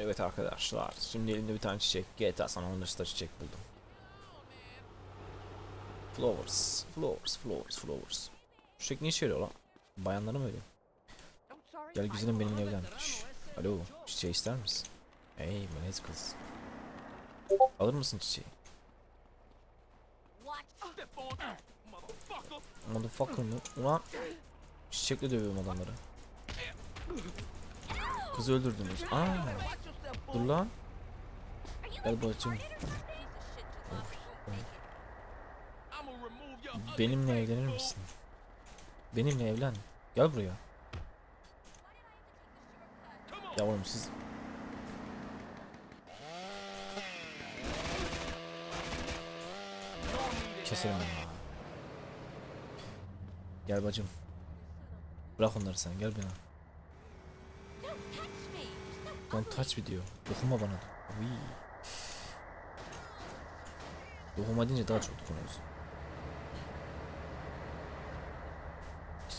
Evet arkadaşlar. Şimdi elimde bir tane çiçek. GTA San Andreas'ta çiçek buldum. Flowers. Flowers. Flowers. Flowers. Şu çiçek ne işe yarıyor lan? Bayanlara mı öyle? Gel güzelim benimle evlen. Şş, Alo. Çiçeği ister misin? Hey melez kız. Alır mısın çiçeği? Motherfucker mı? Ulan. Çiçekle dövüyorum adamları. Kızı öldürdünüz. Aa. Dur lan. Gel bacım. Benimle evlenir misin? Benimle evlen. Gel buraya. Ya oğlum siz... Keserim ya. Gel bacım. Bırak onları sen gel bana. Touch me diyor. Dokunma bana. Uy. Dokunma deyince daha çok dokunuyorsun.